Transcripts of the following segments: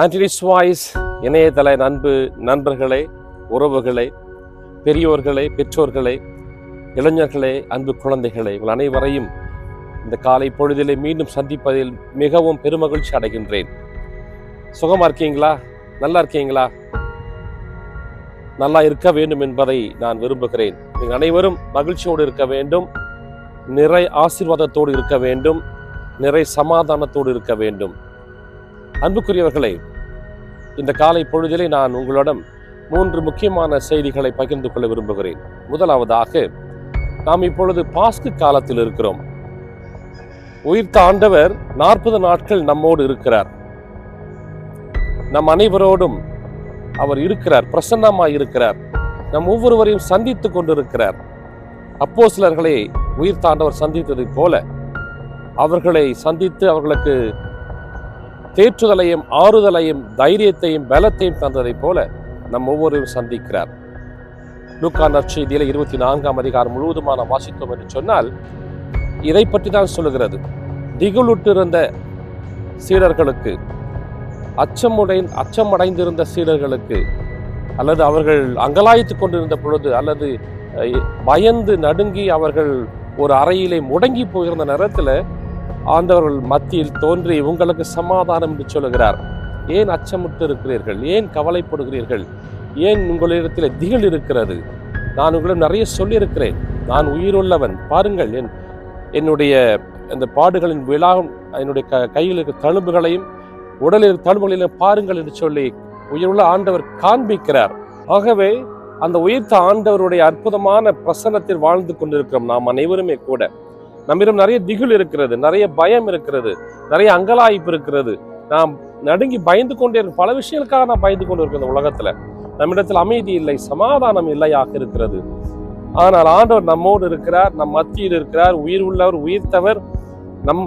Anthony's voice இணையதள நண்பு நண்பர்களே உறவுகளே பெரியோர்களே பெற்றோர்களே இளைஞர்களே அன்பு குழந்தைகளே உங்கள் அனைவரையும் இந்த காலை பொழுதிலே மீண்டும் சந்திப்பதில் மிகவும் பெருமகிழ்ச்சி அடைகின்றேன். சுகமாக இருக்கீங்களா? நல்லா இருக்கீங்களா? நல்லா இருக்க வேண்டும் என்பதை நான் விரும்புகிறேன். நீங்கள் அனைவரும் மகிழ்ச்சியோடு இருக்க வேண்டும். நிறை ஆசீர்வாதத்தோடு இருக்க வேண்டும். நிறை சமாதானத்தோடு இருக்க வேண்டும். அன்புக்குரியவர்களே இந்த காலை பொழுதிலே நான் உங்களிடம் மூன்று முக்கியமான செய்திகளை பகிர்ந்து கொள்ள விரும்புகிறேன். முதலாவதாக நாம் இப்பொழுது பாஸ்கு காலத்தில் இருக்கிறோம். உயிர்த்த ஆண்டவர் நாற்பது நாட்கள் நம்மோடு இருக்கிறார். நம் அனைவரோடும் அவர் இருக்கிறார் பிரசன்னமாய் இருக்கிறார். நம் ஒவ்வொருவரையும் சந்தித்துக் கொண்டிருக்கிறார். அப்போ சிலர்களை உயிர்த்தாண்டவர் சந்தித்ததைப் போல அவர்களை சந்தித்து அவர்களுக்கு தேற்றுதலையும் ஆறுதலையும் தைரியத்தையும் பலத்தையும் தந்ததைப் போல நம் ஒவ்வொருவரும் சந்திக்கிறார். லூக்கா நற்செய்தியில் இருபத்தி நான்காம் அதிகாரம் முழுவதுமான வாசித்தோம் என்று சொன்னால் இதை பற்றி தான் சொல்லுகிறது. திகுலுட்டிருந்த சீடர்களுக்கு அச்சமுடை அச்சமடைந்திருந்த சீடர்களுக்கு அல்லது அவர்கள் அங்கலாய்த்து கொண்டிருந்த பொழுது அல்லது பயந்து நடுங்கி அவர்கள் ஒரு அறையிலே முடங்கி போயிருந்த நேரத்தில் ஆண்டவர்கள் மத்தியில் தோன்றி உங்களுக்கு சமாதானம் என்று சொல்கிறார் ஏன் அச்சமுட்டு இருக்கிறீர்கள்? ஏன் கவலைப்படுகிறீர்கள்? ஏன் உங்களிடத்தில் திகில் இருக்கிறது? நான் உங்களிடம் நிறைய சொல்லியிருக்கிறேன். நான் உயிருள்ளவன். பாருங்கள் என் என்னுடைய அந்த பாடுகளின் விழா என்னுடைய க கையில் இருக்கிற தழும்புகளையும் உடலில் தழும்புகளையும் பாருங்கள் என்று சொல்லி உயிருள்ள ஆண்டவர் காண்பிக்கிறார். ஆகவே அந்த உயிர்த்த ஆண்டவருடைய அற்புதமான பிரசன்னத்தில் வாழ்ந்து கொண்டிருக்கிறோம் நாம் அனைவருமே கூட. நம்மிடம் நிறைய திகில் இருக்கிறது நிறைய பயம் இருக்கிறது நிறைய அங்கலாய்ப்பு இருக்கிறது. நாம் நடுங்கி பயந்து கொண்டே இருக்கும் பல விஷயங்களுக்காக நான் பயந்து கொண்டு இருக்கிற இந்த உலகத்துல. நம்மிடத்தில் அமைதி இல்லை சமாதானம் இல்லையாக இருக்கிறது. ஆனால் ஆண்டவர் நம்மோடு இருக்கிறார் நம் மத்தியில் இருக்கிறார் உயிர் உள்ளவர் உயிர்த்தவர் நம்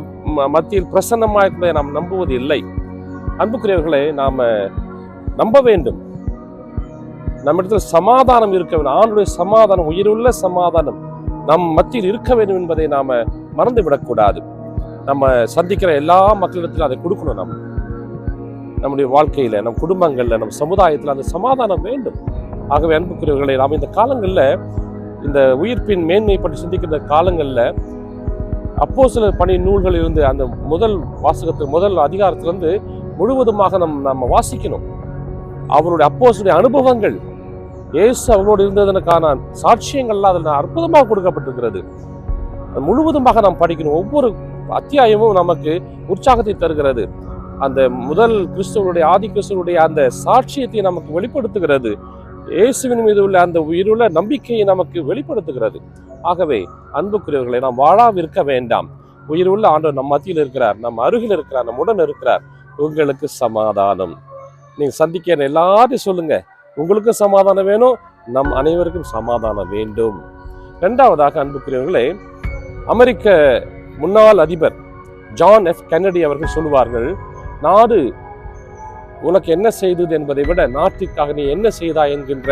மத்தியில் பிரசன்னமாயிருப்பதை நாம் நம்புவது இல்லை. அன்புக்குரியவர்களை நாம் நம்ப வேண்டும். நம்மிடத்தில் சமாதானம் இருக்க வேண்டும். ஆண்டுடைய சமாதானம் உயிருள்ள சமாதானம். நம் மத்தியில் இருக்க வேண்டும் என்பதை நாம் மறந்து விடக்கூடாது நம்ம சந்திக்கிற எல்லா மக்களிடத்திலும் அதை கொடுக்கணும் நம்ம நம்முடைய வாழ்க்கையில் நம் குடும்பங்களில் நம் சமுதாயத்தில் அந்த சமாதானம் வேண்டும். ஆகவே அன்புக்குரியவர்களை நாம் இந்த காலங்களில் இந்த உயிர்ப்பின் மேன்மை பற்றி சிந்திக்கிற காலங்களில் அப்போ சில பணி நூல்கள் இருந்து அந்த முதல் வாசகத்தில் முதல் அதிகாரத்திலிருந்து முழுவதுமாக நம் நம்ம வாசிக்கணும். அவருடைய அப்போசுடைய அனுபவங்கள் இயேசு அவங்களோடு இருந்ததற்கான சாட்சியங்கள்லாம் அதில் அற்புதமாக கொடுக்கப்பட்டிருக்கிறது. முழுவதுமாக நாம் படிக்கணும். ஒவ்வொரு அத்தியாயமும் நமக்கு உற்சாகத்தை தருகிறது. அந்த முதல் கிறிஸ்துவனுடைய ஆதி கிறிஸ்துவனுடைய அந்த சாட்சியத்தை நமக்கு வெளிப்படுத்துகிறது. இயேசுவின் மீது உள்ள அந்த உயிருள்ள நம்பிக்கையை நமக்கு வெளிப்படுத்துகிறது. ஆகவே அன்புக்குரியவர்களை நாம் வாழாவிருக்க வேண்டாம். உயிருள்ள ஆண்டவர் நம் மத்தியில் இருக்கிறார் நம் அருகில் இருக்கிறார் நம் உடன் இருக்கிறார். உங்களுக்கு சமாதானம். நீங்கள் சந்திக்க எல்லாத்தையும் சொல்லுங்கள் உங்களுக்கும் சமாதானம் வேணும் நம் அனைவருக்கும் சமாதானம் வேண்டும். இரண்டாவதாக அன்புக்குரியவர்களே அமெரிக்க முன்னாள் அதிபர் ஜான் எஃப் கென்னடி அவர்கள் சொல்லுவார்கள் நாடு உனக்கு என்ன செய்தது என்பதை விட நாட்டிற்காக நீ என்ன செய்தாய் என்கின்ற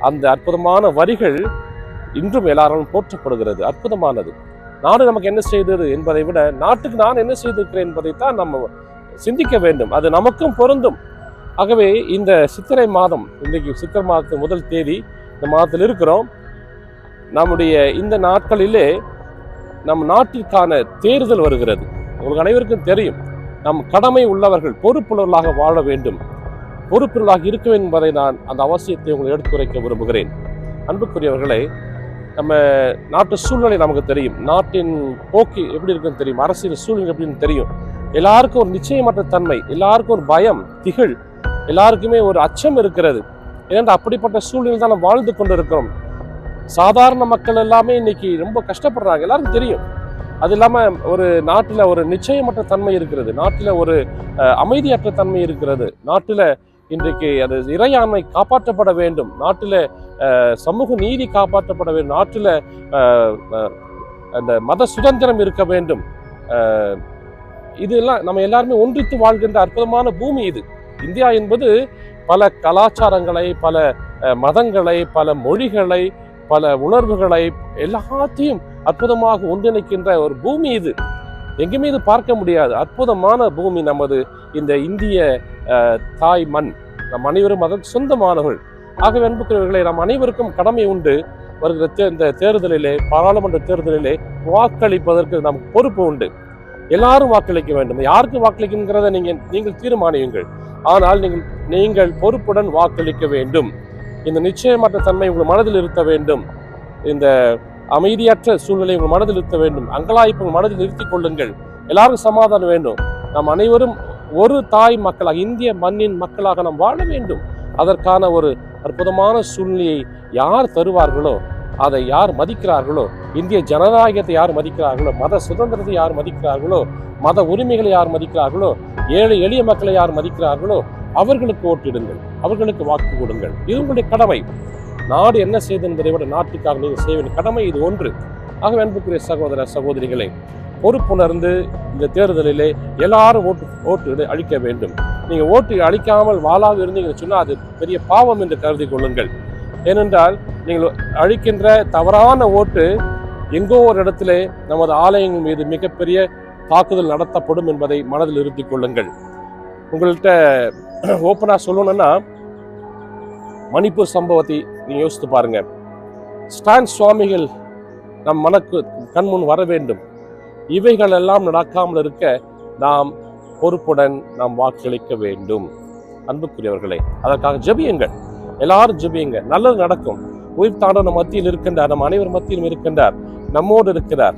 அந்த அற்புதமான வரிகள் இன்றும் எல்லாரும் போற்றப்படுகிறது அற்புதமானது. நாடு நமக்கு என்ன செய்தது என்பதை விட நாட்டுக்கு நான் என்ன செய்திருக்கிறேன் என்பதைத்தான் நம்ம சிந்திக்க வேண்டும். அது நமக்கும் பொருந்தும். ஆகவே இந்த சித்திரை மாதம் இன்றைக்கு சித்திரை மாதத்தின் முதல் தேதி இந்த மாதத்தில் இருக்கிறோம். நம்முடைய இந்த நாட்களிலே நம் நாட்டிற்கான தேர்தல் வருகிறது. உங்களுக்கு அனைவருக்கும் தெரியும் நம் கடமை உள்ளவர்கள் பொறுப்புள்ளவர்களாக வாழ வேண்டும். பொறுப்புள்ளவர்களாக இருக்க வேண்டும் என்பதை நான் அந்த அவசியத்தை உங்களை எடுத்துரைக்க விரும்புகிறேன். அன்புக்குரியவர்களே நம்ம நாட்டு சூழ்நிலை நமக்கு தெரியும். நாட்டின் போக்கு எப்படி இருக்குன்னு தெரியும். அரசியல் சூழ்நிலை எப்படின்னு தெரியும். எல்லாருக்கும் ஒரு நிச்சயமற்ற தன்மை எல்லாருக்கும் ஒரு பயம் திகழ் எல்லாருக்குமே ஒரு அச்சம் இருக்கிறது. ஏன்னா அப்படிப்பட்ட சூழ்நிலை தான் நம்ம வாழ்ந்து கொண்டு இருக்கிறோம் சாதாரண மக்கள் எல்லாமே இன்னைக்கு ரொம்ப கஷ்டப்படுறாங்க. எல்லாருக்கும் தெரியும். அது இல்லாமல் ஒரு நாட்டில் ஒரு நிச்சயமற்ற தன்மை இருக்கிறது. நாட்டில் ஒரு அமைதியற்ற தன்மை இருக்கிறது. நாட்டில் இன்றைக்கு அது இறையாண்மை காப்பாற்றப்பட வேண்டும். நாட்டில் சமூக நீதி காப்பாற்றப்பட வேண்டும். நாட்டில் அந்த மத சுதந்திரம் இருக்க வேண்டும். இதெல்லாம் நம்ம எல்லாருமே ஒன்றித்து வாழ்கின்ற அற்புதமான பூமி இது. இந்தியா என்பது பல கலாச்சாரங்களை பல மதங்களை பல மொழிகளை பல உணர்வுகளை எல்லாத்தையும் அற்புதமாக ஒன்றிணைக்கின்ற ஒரு பூமி இது. எங்குமே இது பார்க்க முடியாது. அற்புதமான பூமி நமது இந்த இந்திய தாய் மண். நம் அனைவரும் அதற்கு சொந்தமானவர்கள். ஆகவே அன்புக்குரியவர்களை நம் அனைவருக்கும் கடமை உண்டு. வருகிற தே- இந்த தேர்தலிலே பாராளுமன்ற தேர்தலிலே வாக்களிப்பதற்கு நமக்கு பொறுப்பு உண்டு. எல்லாரும் வாக்களிக்க வேண்டும். யாருக்கு வாக்களிக்கணுங்கிறத நீங்கள் நீங்கள் தீர்மானியுங்கள். ஆனால் நீங்கள் நீங்கள் பொறுப்புடன் வாக்களிக்க வேண்டும். இந்த நிச்சயமற்ற தன்மை உங்கள் மனதில் இருத்த வேண்டும். இந்த அமைதியற்ற சூழ்நிலை உங்கள் மனதில் இருத்த வேண்டும். அங்கலாய்ப்பு உங்கள் மனதில் நிறுத்திக் கொள்ளுங்கள். எல்லாரும் சமாதானம் வேண்டும். நாம் அனைவரும் ஒரு தாய் மக்களாக இந்திய மண்ணின் மக்களாக நாம் வாழ வேண்டும். அதற்கான ஒரு அற்புதமான சூழ்நிலையை யார் தருவார்களோ அதை யார் மதிக்கிறார்களோ இந்திய ஜனநாயகத்தை யார் மதிக்கிறார்களோ மத சுதந்திரத்தை யார் மதிக்கிறார்களோ மத உரிமைகளை யார் மதிக்கிறார்களோ ஏழை எளிய மக்களை யார் மதிக்கிறார்களோ அவர்களுக்கு ஓட்டிடுங்கள் அவர்களுக்கு வாக்கு கொடுங்கள். இது உங்களுடைய கடமை. நாடு என்ன செய்து என்பதை விட நாட்டுக்காக நீங்கள் செய்ய வேண்டிய கடமை இது ஒன்று. ஆகவே அன்புக்குரிய சகோதர சகோதரிகளை பொறுப்புணர்ந்து இந்த தேர்தலிலே எல்லாரும் ஓட்டு ஓட்டு அழிக்க வேண்டும். நீங்கள் ஓட்டு அழிக்காமல் வாழாது இருந்தீங்கன்னு சொன்னால் அது பெரிய பாவம் என்று கருதி கொள்ளுங்கள். ஏனென்றால் நீங்கள் அழிக்கின்ற தவறான ஓட்டு எங்கோ ஒரு இடத்துல நமது ஆலயங்கள் மீது மிகப்பெரிய தாக்குதல் நடத்தப்படும் என்பதை மனதில் இருத்தி கொள்ளுங்கள். உங்கள்கிட்ட ஓப்பனாக சொல்லணும்னா மணிப்பூர் சம்பவத்தை நீங்கள் யோசித்து பாருங்க. ஸ்டான் சுவாமிகள் நம் மனக்கு கண்முன் வர வேண்டும். இவைகள் எல்லாம் நடக்காமல் இருக்க நாம் பொறுப்புடன் நாம் வாக்களிக்க வேண்டும். அன்புக்குரியவர்களே அதற்காக ஜெபியுங்கள். எல்லாரும் ஜெபியுங்க. நல்லது நடக்கும். உயிர் தாண்டவர் நம்ம மத்தியில் இருக்கின்றார். நம் அனைவர் மத்தியிலும் இருக்கின்றார். நம்மோடு இருக்கிறார்.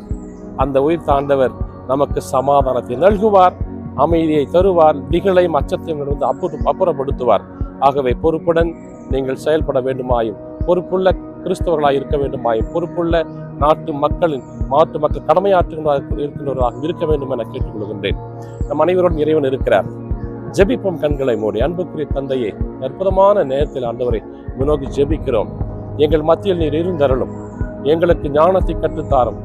அந்த உயிர் தாண்டவர் நமக்கு சமாதானத்தை நல்குவார். அமைதியை தருவார். திகழையும் அச்சத்தையும் வந்து அப்பு அப்புறப்படுத்துவார். ஆகவே பொறுப்புடன் நீங்கள் செயல்பட வேண்டுமாயும் பொறுப்புள்ள கிறிஸ்தவர்களாக இருக்க வேண்டுமாயும் பொறுப்புள்ள நாட்டு மக்களின் நாட்டு மக்கள் கடமையாற்றுகின்ற இருக்கின்றவர்களாக இருக்க வேண்டும் என கேட்டுக்கொள்கின்றேன். நம் அனைவரோடும் இறைவன் இருக்கிறார். ஜெபிப்போம் கண்களை மூடி. அன்புக்குரிய தந்தையே அற்புதமான நேரத்தில் ஆண்டவரை முன்னோக்கி ஜெபிக்கிறோம். எங்கள் மத்தியில் நீர் இருந்தருளும். எங்களுக்கு ஞானத்தை கற்றுத்தாரும்.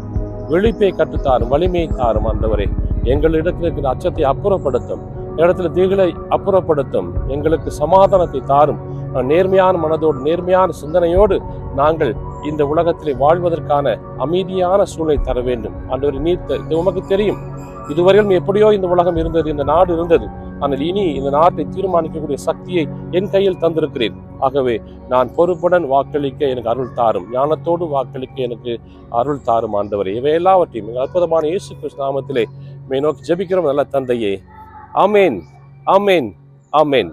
விழிப்பை கற்றுத்தாரும். வலிமையை தாரும் ஆண்டவரே. எங்களிடத்தில் இருக்கிற அச்சத்தை அப்புறப்படுத்தும். இடத்துல திகளை அப்புறப்படுத்தும். எங்களுக்கு சமாதானத்தை தாரும். நேர்மையான மனதோடு நேர்மையான சிந்தனையோடு நாங்கள் இந்த உலகத்தில் வாழ்வதற்கான அமைதியான சூழலை தர வேண்டும். ஆண்டவரை நீர் இது உமக்கு தெரியும். இதுவரையிலும் எப்படியோ இந்த உலகம் இருந்தது இந்த நாடு இருந்தது. ஆனால் இனி இந்த நாட்டை தீர்மானிக்கக்கூடிய சக்தியை என் கையில் தந்திருக்கிறேன். ஆகவே நான் பொறுப்புடன் வாக்களிக்க எனக்கு அருள் தாரும். ஞானத்தோடு வாக்களிக்க எனக்கு அருள் தாரும் ஆண்டவர். இவை எல்லாவற்றையும் எங்கள் அற்புதமான இயேசு கிறிஸ்து நாமத்திலே மே நோக்கி ஜெபிக்கிறோம். நல்ல தந்தையே. ஆமேன். ஆமேன். ஆமேன்.